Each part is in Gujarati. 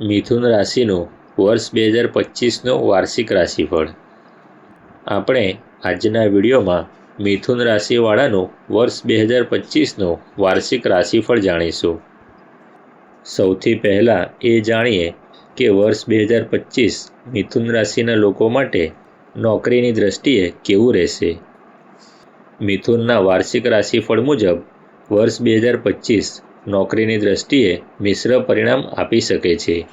મિથુન રાશિનું વર્ષ બે હજાર પચીસનું વાર્ષિક રાશિફળ. આપણે આજના વિડીયોમાં મિથુન રાશિવાળાનું વર્ષ બે હજાર પચીસનું વાર્ષિક રાશિફળ જાણીશું. સૌથી પહેલાં એ જાણીએ કે વર્ષ બે હજાર પચીસ મિથુન રાશિના લોકો માટે નોકરીની દ્રષ્ટિએ કેવું રહેશે. મિથુનના વાર્ષિક રાશિફળ મુજબ વર્ષ બે હજાર પચીસ નોકરીની દ્રષ્ટિએ મિશ્ર પરિણામ આપી શકે છે.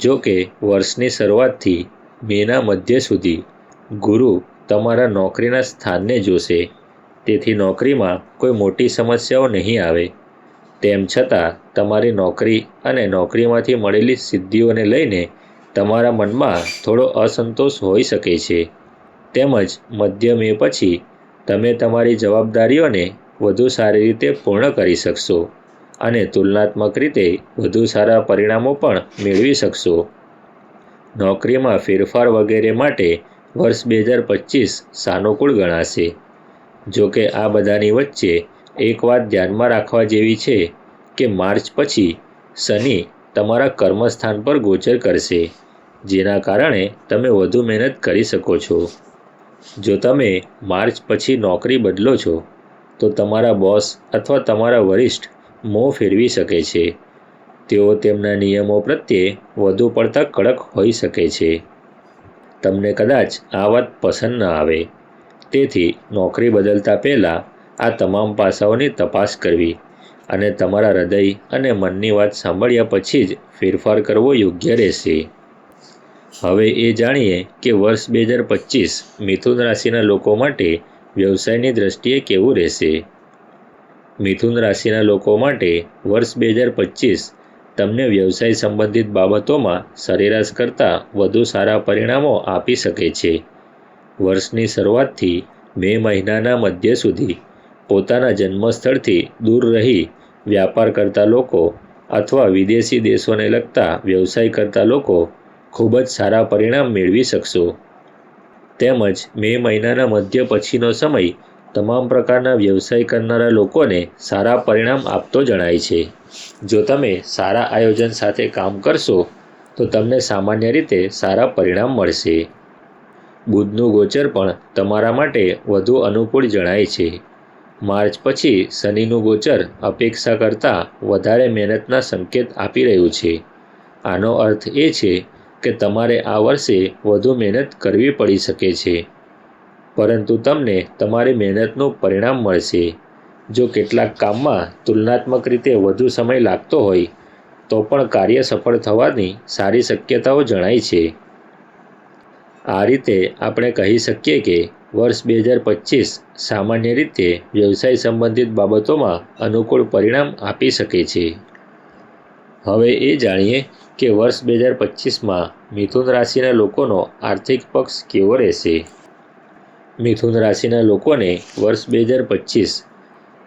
જો કે, વર્ષની શરૂઆતથી મેના મધ્ય સુધી ગુરુ તમારા નોકરીના સ્થાનને જોશે. તેથી નોકરીમાં કોઈ મોટી સમસ્યાઓ નહીં આવે. તેમ છતાં, તમારી નોકરી અને નોકરીમાંથી મળેલી સિદ્ધિઓને લઈને તમારા મનમાં થોડો અસંતોષ હોઈ શકે છે. તેમજ મધ્ય મે પછી તમે તમારી જવાબદારીઓને વધુ સારી રીતે પૂર્ણ કરી શકશો. અને તુલનાત્મક રીતે વધુ સારા પરિણામો પણ મેળવી શકશો. નોકરીમાં ફેરફાર વગેરે માટે વર્ષ બે હજાર પચીસ સાનુકૂળ ગણાશે. જો કે આ બધાની વચ્ચે એક વાત ધ્યાનમાં રાખવા જેવી છે કે માર્ચ પછી શનિ તમારા કર્મસ્થાન પર ગોચર કરશે, જેના કારણે તમે વધુ મહેનત કરી શકો છો. જો તમે માર્ચ પછી નોકરી બદલો છો, તો તમારા બોસ અથવા તમારા વરિષ્ઠ મોં ફેરવી શકે છે. તેઓ તેમના નિયમો પ્રત્યે વધુ પડતા કડક હોઈ શકે છે. તમને કદાચ આ વાત પસંદ ન આવે. તેથી નોકરી બદલતા પહેલાં આ તમામ પાસાઓની તપાસ કરવી અને તમારા હૃદય અને મનની વાત સાંભળ્યા પછી જ ફેરફાર કરવો યોગ્ય રહેશે. હવે એ જાણીએ કે વર્ષ બે હજાર પચીસ મિથુન રાશિના લોકો માટે વ્યવસાયની દ્રષ્ટિએ કેવું રહેશે. મિથુન રાશિના લોકો માટે વર્ષ બે હજાર પચીસ તમને વ્યવસાય સંબંધિત બાબતોમાં સરેરાશ કરતાં વધુ સારા પરિણામો આપી શકે છે. વર્ષની શરૂઆતથી મે મહિનાના મધ્ય સુધી પોતાના જન્મસ્થળથી દૂર રહી વ્યાપાર કરતા લોકો અથવા વિદેશી દેશોને લગતા વ્યવસાય કરતા લોકો ખૂબ જ સારા પરિણામ મેળવી શકશો. તેમજ મે મહિનાના મધ્ય પછીનો સમય તમામ પ્રકારના વ્યવસાય કરનારા લોકોને સારા પરિણામ આપતો જણાય છે. જો તમે સારા આયોજન સાથે કામ કરશો, તો તમને સામાન્ય રીતે સારા પરિણામ મળશે. બુધનું ગોચર પણ તમારા માટે વધુ અનુકૂળ જણાય છે. માર્ચ પછી શનિનું ગોચર અપેક્ષા કરતાં વધારે મહેનતના સંકેત આપી રહ્યું છે. આનો અર્થ એ છે કે તમારે આ વર્ષે વધુ મહેનત કરવી પડી શકે છે. પરંતુ તમને તમારી મહેનતનું પરિણામ મળશે. જો કેટલાક કામમાં તુલનાત્મક રીતે વધુ સમય લાગતો હોય, તો પણ કાર્ય સફળ થવાની સારી શક્યતાઓ જણાય છે. આ રીતે આપણે કહી શકીએ કે વર્ષ બે હજાર પચીસ સામાન્ય રીતે વ્યવસાય સંબંધિત બાબતોમાં અનુકૂળ પરિણામ આપી શકે છે. હવે એ જાણીએ કે વર્ષ બે હજાર પચીસમાં મિથુન રાશિના લોકોનો આર્થિક પક્ષ કેવો રહેશે. મિથુન રાશિના લોકોને વર્ષ બે હજાર પચીસ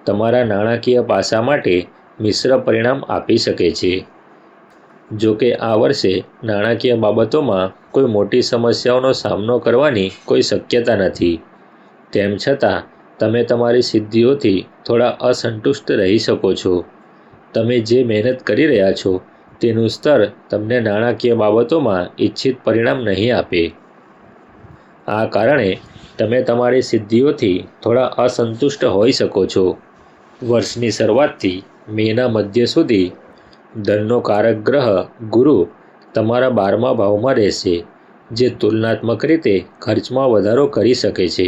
તમારા નાણાકીય પાસા માટે મિશ્ર પરિણામ આપી શકે છે. જો કે આ વર્ષે નાણાકીય બાબતોમાં કોઈ મોટી સમસ્યાઓનો સામનો કરવાની કોઈ શક્યતા નથી. તેમ છતાં, તમે તમારી સિદ્ધિઓથી થોડા અસંતુષ્ટ રહી શકો છો. તમે જે મહેનત કરી રહ્યા છો, તેનું સ્તર તમને નાણાકીય બાબતોમાં ઈચ્છિત પરિણામ નહીં આપે. આ કારણે તમે તમારી સિદ્ધિઓથી થોડા અસંતુષ્ટ હોઈ શકો છો. વર્ષની શરૂઆતથી મેના મધ્ય સુધી ધનનો કારક ગ્રહ ગુરુ તમારા બારમા ભાવમાં રહેશે, જે તુલનાત્મક રીતે ખર્ચમાં વધારો કરી શકે છે.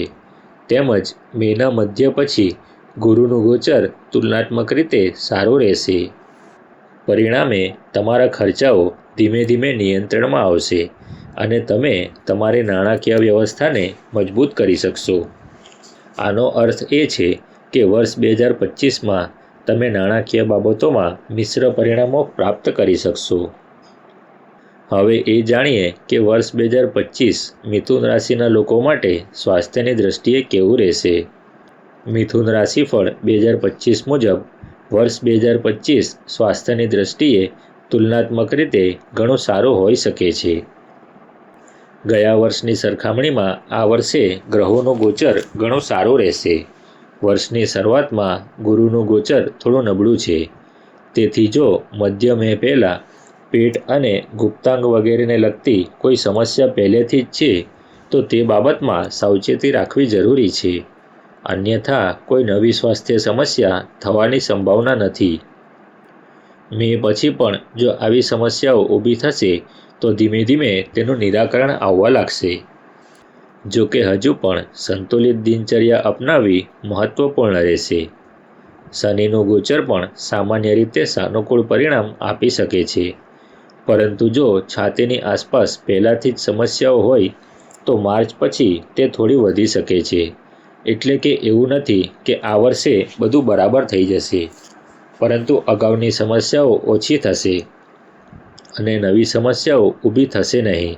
તેમજ મેના મધ્ય પછી ગુરુનું ગોચર તુલનાત્મક રીતે સારું રહેશે. પરિણામે તમારા ખર્ચાઓ ધીમે ધીમે નિયંત્રણમાં આવશે. અને તમે તમારી નાણાકીય વ્યવસ્થાને મજબૂત કરી શકશો. આનો અર્થ એ છે કે વર્ષ બે હજાર પચીસમાં તમે નાણાકીય બાબતોમાં મિશ્ર પરિણામો પ્રાપ્ત કરી શકશો. હવે એ જાણીએ કે વર્ષ બે હજાર પચીસ મિથુન રાશિના લોકો માટે સ્વાસ્થ્યની દ્રષ્ટિએ કેવું રહેશે. મિથુન રાશિફળ બે હજાર પચીસ મુજબ વર્ષ બે હજાર પચીસ સ્વાસ્થ્યની દ્રષ્ટિએ તુલનાત્મક રીતે ઘણું સારું હોઈ શકે છે. ગયા વર્ષની સરખામણીમાં આ વર્ષે ગ્રહોનો ગોચર ઘણો સારો રહેશે. વર્ષની શરૂઆતમાં ગુરુનું ગોચર થોડું નબળું છે. તેથી જો મધ્ય મે પહેલાં પેટ અને ગુપ્તાંગ વગેરેને લગતી કોઈ સમસ્યા પહેલેથી જ છે, તો તે બાબતમાં સાવચેતી રાખવી જરૂરી છે. અન્યથા કોઈ નવી સ્વાસ્થ્ય સમસ્યા થવાની સંભાવના નથી. મે પછી પણ જો આવી સમસ્યાઓ ઊભી થશે તો ધીમે ધીમે તેનું નિરાકરણ આવવા લાગશે. જો કે હજુ પણ સંતુલિત દિનચર્યા અપનાવવી મહત્વપૂર્ણ રહેશે. શનિનું ગોચર પણ સામાન્ય રીતે સાનુકૂળ પરિણામ આપી શકે છે. પરંતુ જો છાતીની આસપાસ પહેલાંથી જ સમસ્યાઓ હોય, તો માર્ચ પછી તે થોડી વધી શકે છે. એટલે કે એવું નથી કે આ વર્ષે બધું બરાબર થઈ જશે. પરંતુ અગાઉની સમસ્યાઓ ઓછી થશે. અને નવી સમસ્યાઓ ઊભી થશે નહીં.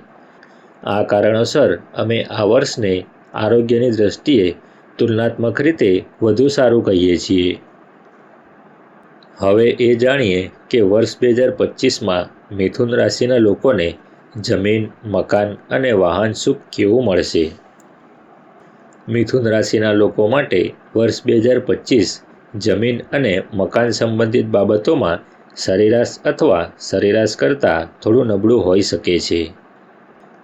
આ કારણોસર અમે આ વર્ષને આરોગ્યની દૃષ્ટિએ તુલનાત્મક રીતે વધુ સારું કહીએ છીએ. હવે એ જાણીએ કે વર્ષ બે હજાર પચીસમાં મિથુન રાશિના લોકોને જમીન, મકાન અને વાહન સુખ કેવું મળશે? મિથુન રાશિના લોકો માટે વર્ષ બે હજાર પચીસ જમીન અને મકાન સંબંધિત બાબતોમાં સરેરાશ અથવા સરેરાશ કરતાં થોડું નબળું હોઈ શકે છે.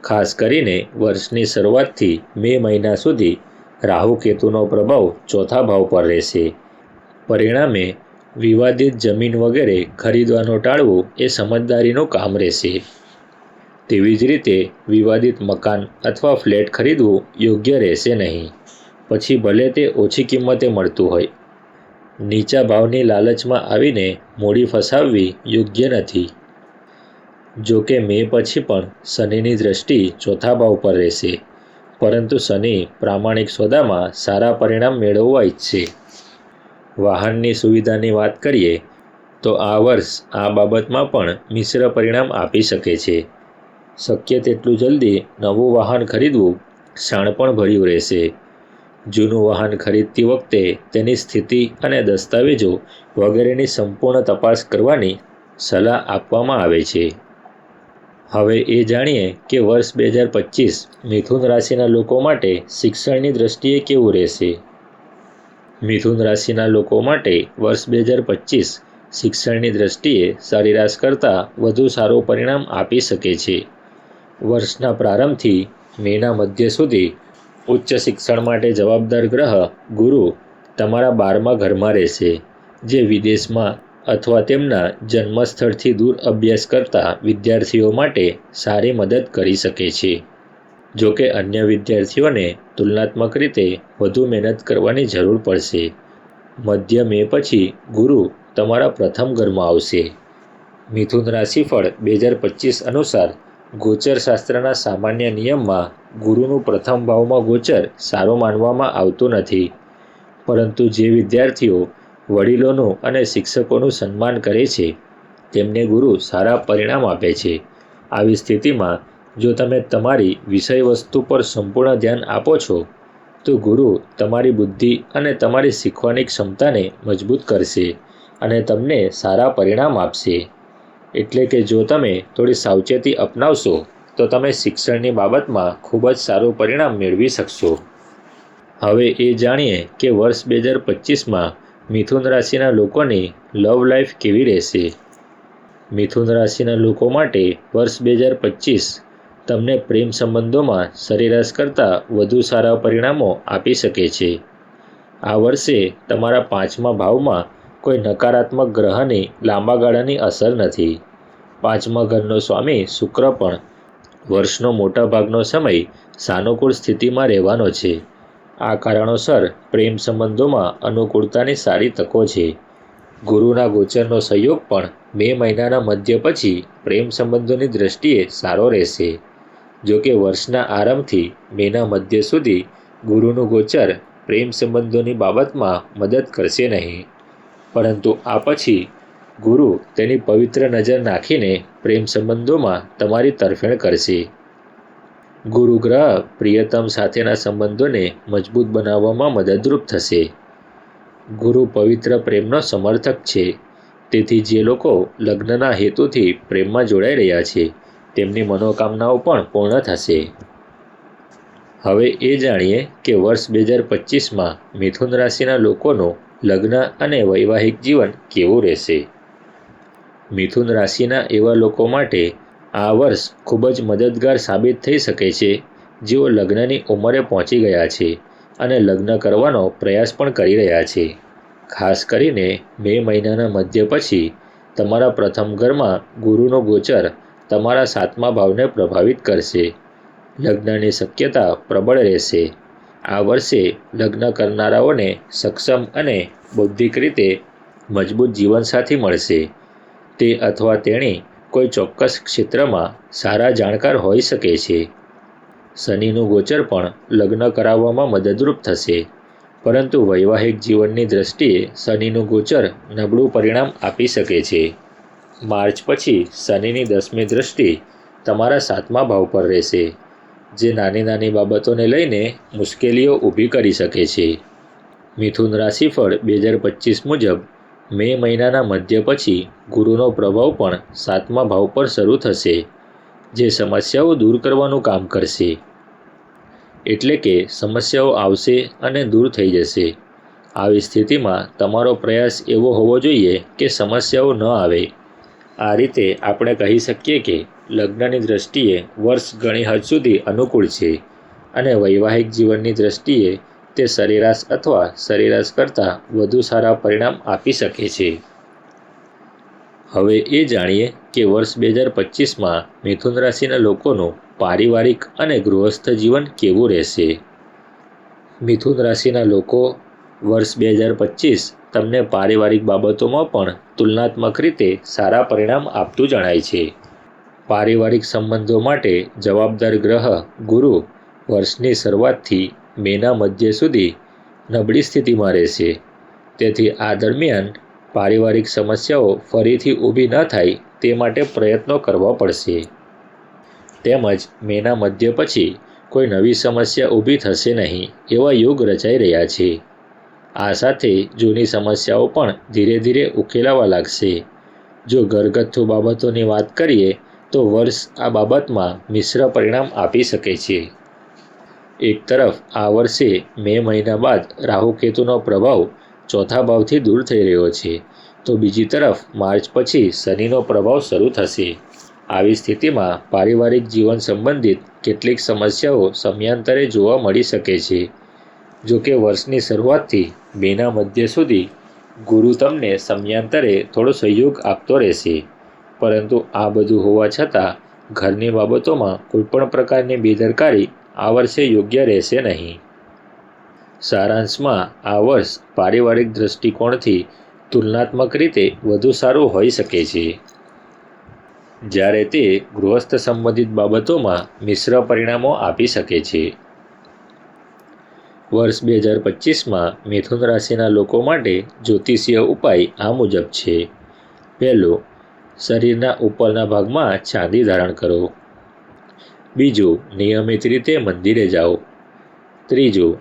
ખાસ કરીને વર્ષની શરૂઆતથી મે મહિના સુધી રાહુ કેતુનો પ્રભાવ ચોથા ભાવ પર રહેશે. પરિણામે વિવાદિત જમીન વગેરે ખરીદવાનું ટાળવું એ સમજદારીનું કામ રહેશે. તેવી જ રીતે વિવાદિત મકાન અથવા ફ્લેટ ખરીદવું યોગ્ય રહેશે નહીં. પછી ભલે તે ઓછી કિંમતે મળતું હોય નીચા ભાવની લાલચમાં આવીને મૂડી ફસાવવી યોગ્ય નથી. જો કે મે પછી પણ શનિની દ્રષ્ટિ ચોથા ભાવ પર રહેશે. પરંતુ શનિ પ્રામાણિક સોદામાં સારા પરિણામ મેળવવા ઈચ્છે. વાહનની સુવિધાની વાત કરીએ, તો આ વર્ષ આ બાબતમાં પણ મિશ્ર પરિણામ આપી શકે છે. શક્ય તેટલું જલ્દી નવું વાહન ખરીદવું શાણપણ ભર્યું રહેશે. જૂનું વાહન ખરીદતી વખતે તેની સ્થિતિ અને દસ્તાવેજો વગેરેની સંપૂર્ણ તપાસ કરવાની સલાહ આપવામાં આવે છે. હવે એ જાણીએ કે વર્ષ બે હજાર પચીસ મિથુન રાશિના લોકો માટે શિક્ષણની દ્રષ્ટિએ કેવું રહેશે? મિથુન રાશિના લોકો માટે વર્ષ બે હજાર પચીસ શિક્ષણની દ્રષ્ટિએ સરેરાશ કરતાં વધુ સારું પરિણામ આપી શકે છે. વર્ષના પ્રારંભથી મેના મધ્ય સુધી ઉચ્ચ શિક્ષણ માટે જવાબદાર ગ્રહ ગુરુ તમારા બારમા ઘરમાં રહેશે, જે વિદેશમાં અથવા તેમના જન્મસ્થળથી દૂર અભ્યાસ કરતા વિદ્યાર્થીઓ માટે સારી મદદ કરી શકે છે. જો કે અન્ય વિદ્યાર્થીઓને તુલનાત્મક રીતે વધુ મહેનત કરવાની જરૂર પડશે. મધ્ય મે પછી ગુરુ તમારા પ્રથમ ઘરમાં આવશે. મિથુન રાશિફળ બે હજાર પચીસ અનુસાર ગોચર શાસ્ત્રના સામાન્ય નિયમમાં ગુરુનું પ્રથમ ભાવમાં ગોચર સારો માનવામાં આવતું નથી. પરંતુ જે વિદ્યાર્થીઓ વડીલોનું અને શિક્ષકોનું સન્માન કરે છે, તેમને ગુરુ સારા પરિણામ આપે છે. આવી સ્થિતિમાં જો તમે તમારી વિષય વસ્તુ પર સંપૂર્ણ ધ્યાન આપો છો, તો ગુરુ તમારી બુદ્ધિ અને તમારી શીખવાની ક્ષમતાને મજબૂત કરશે અને તમને સારા પરિણામ આપશે. એટલે કે જો તમે થોડી સાવચેતી અપનાવશો, તો તમે શિક્ષણની બાબતમાં ખૂબ જ સારું પરિણામ મેળવી શકશો. હવે એ જાણીએ કે વર્ષ બે હજાર પચીસમાં મિથુન રાશિના લોકોની લવ લાઈફ કેવી રહેશે. મિથુન રાશિના લોકો માટે વર્ષ બે હજાર પચીસ તમને પ્રેમ સંબંધોમાં સરેરાશ કરતાં વધુ સારા પરિણામો આપી શકે છે. આ વર્ષે તમારા પાંચમા ભાવમાં કોઈ નકારાત્મક ગ્રહની લાંબા ગાળાની અસર નથી. પાંચમા ઘરનો સ્વામી શુક્ર પણ વર્ષનો મોટા ભાગનો સમય સાનુકૂળ સ્થિતિમાં રહેવાનો છે. આ કારણોસર પ્રેમ સંબંધોમાં અનુકૂળતાની સારી તકો છે. ગુરુના ગોચરનો સહયોગ પણ મે મહિનાના મધ્ય પછી પ્રેમ સંબંધોની દ્રષ્ટિએ સારો રહેશે. જો કે વર્ષના આરંભથી મેના મધ્ય સુધી ગુરુનું ગોચર પ્રેમ સંબંધોની બાબતમાં મદદ કરશે નહીં. પરંતુ આ પછી ગુરુ તેની પવિત્ર નજર નાખીને પ્રેમ સંબંધોમાં તમારી તરફેણ કરશે. ગુરુ ગ્રહ પ્રિયતમ સાથેના સંબંધોને મજબૂત બનાવવામાં મદદરૂપ થશે. ગુરુ પવિત્ર પ્રેમનો સમર્થક છે. તેથી જે લોકો લગ્નના હેતુથી પ્રેમમાં જોડાઈ રહ્યા છે, તેમની મનોકામનાઓ પણ પૂર્ણ થશે. હવે એ જાણીએ કે વર્ષ બે હજાર પચીસમાં મિથુન રાશિના લોકોનું લગ્ન અને વૈવાહિક જીવન કેવું રહેશે? મિથુન રાશિના એવા લોકો માટે આ વર્ષ ખૂબ જ મદદગાર સાબિત થઈ શકે છે. જેઓ લગ્નની ઉંમરે પહોંચી ગયા છે અને લગ્ન કરવાનો પ્રયાસ પણ કરી રહ્યા છે. ખાસ કરીને મે મહિનાના મધ્ય પછી તમારા પ્રથમ ઘરમાં ગુરુનો ગોચર તમારા સાતમા ભાવને પ્રભાવિત કરશે. લગ્નની શક્યતા પ્રબળ રહેશે. આ વર્ષે લગ્ન કરનારાઓને સક્ષમ અને બૌદ્ધિક રીતે મજબૂત જીવનસાથી મળશે. તે અથવા તેણી કોઈ ચોક્કસ ક્ષેત્રમાં સારા જાણકાર હોઈ શકે છે. શનિનું ગોચર પણ લગ્ન કરાવવામાં મદદરૂપ થશે. પરંતુ વૈવાહિક જીવનની દ્રષ્ટિએ શનિનું ગોચર નબળું પરિણામ આપી શકે છે. માર્ચ પછી શનિની દસમી દ્રષ્ટિ તમારા સાતમા ભાવ પર રહેશે. જે નાની નાની બાબતોને લઈને મુશ્કેલીઓ ઊભી કરી શકે છે. મિથુન રાશિફળ બે હજાર પચીસ મુજબ મે મહિનાના મધ્ય પછી ગુરુનો પ્રભાવ પણ સાતમા ભાવ પર શરૂ થશે, જે સમસ્યાઓ દૂર કરવાનું કામ કરશે. એટલે કે સમસ્યાઓ આવશે અને દૂર થઈ જશે. આવી સ્થિતિમાં તમારો પ્રયાસ એવો હોવો જોઈએ કે સમસ્યાઓ ન આવે. આ રીતે આપણે કહી શકીએ કે લગ્નની દ્રષ્ટિએ વર્ષ ઘણી હદ સુધી અનુકૂળ છે અને વૈવાહિક જીવનની દ્રષ્ટિએ તે સરેરાશ અથવા સરેરાશ કરતાં વધુ સારા પરિણામ આપી શકે છે. હવે એ જાણીએ કે વર્ષ બે હજાર પચીસમાં મિથુન રાશિના લોકોનું પારિવારિક અને ગૃહસ્થ જીવન કેવું રહેશે? મિથુન રાશિના લોકો વર્ષ બે હજાર પચીસ તમને પારિવારિક બાબતોમાં પણ તુલનાત્મક રીતે સારા પરિણામ આપતું જણાય છે. પારિવારિક સંબંધો માટે જવાબદાર ગ્રહ ગુરુ વર્ષની શરૂઆતથી મેના મધ્ય સુધી નબળી સ્થિતિમાં રહેશે. તેથી આ દરમિયાન પારિવારિક સમસ્યાઓ ફરીથી ઊભી ન થાય તે માટે પ્રયત્નો કરવા પડશે. તેમજ મેના મધ્ય પછી કોઈ નવી સમસ્યા ઊભી થશે નહીં એવા યોગ રચાઈ રહ્યા છે. આ સાથે જૂની સમસ્યાઓ પણ ધીરે ધીરે ઉકેલાવા લાગશે. જો ઘરગથ્થુ બાબતોની વાત કરીએ તો વર્ષ આ બાબતમાં મિશ્ર પરિણામ આપી શકે છે. એક તરફ, આ વર્ષે મે મહિના બાદ રાહુકેતુનો પ્રભાવ ચોથા ભાવથી દૂર થઈ રહ્યો છે. તો બીજી તરફ, માર્ચ પછી શનિનો પ્રભાવ શરૂ થશે. આવી સ્થિતિમાં પારિવારિક જીવન સંબંધિત કેટલીક સમસ્યાઓ સમયાંતરે જોવા મળી શકે છે. જો કે વર્ષની શરૂઆતથી મેના મધ્ય સુધી ગુરુ તમને સમયાંતરે થોડો સહયોગ આપતો રહેશે. પરંતુ આ બધું હોવા છતાં, ઘરની બાબતોમાં કોઈપણ પ્રકારની બેદરકારી આ વર્ષે યોગ્ય રહેશે નહીં. સારાંશમાં, આ વર્ષ પારિવારિક દૃષ્ટિકોણથી તુલનાત્મક રીતે વધુ સારું હોઈ શકે છે. જ્યારે તે ગૃહસ્થ સંબંધિત બાબતોમાં મિશ્ર પરિણામો આપી શકે છે. વર્ષ બે હજાર પચીસમાં મિથુન રાશિના લોકો માટે જ્યોતિષીય ઉપાય આ મુજબ છે. પહેલો શરીરના ઉપરના ભાગમાં ચાંદી ધારણ કરો. બીજું, નિયમિત રીતે મંદિરે જાઓ. ત્રીજું,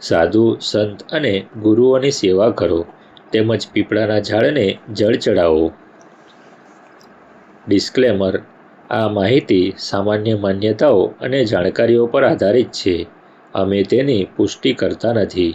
સાધુ, સંત અને ગુરુઓની સેવા કરો. તેમજ પીપળાના ઝાડને જળ ચડાવો. ડિસ્ક્લેમર, આ માહિતી સામાન્ય માન્યતાઓ અને જાણકારીઓ પર આધારિત છે. અમે તેની પુષ્ટિ કરતા નથી.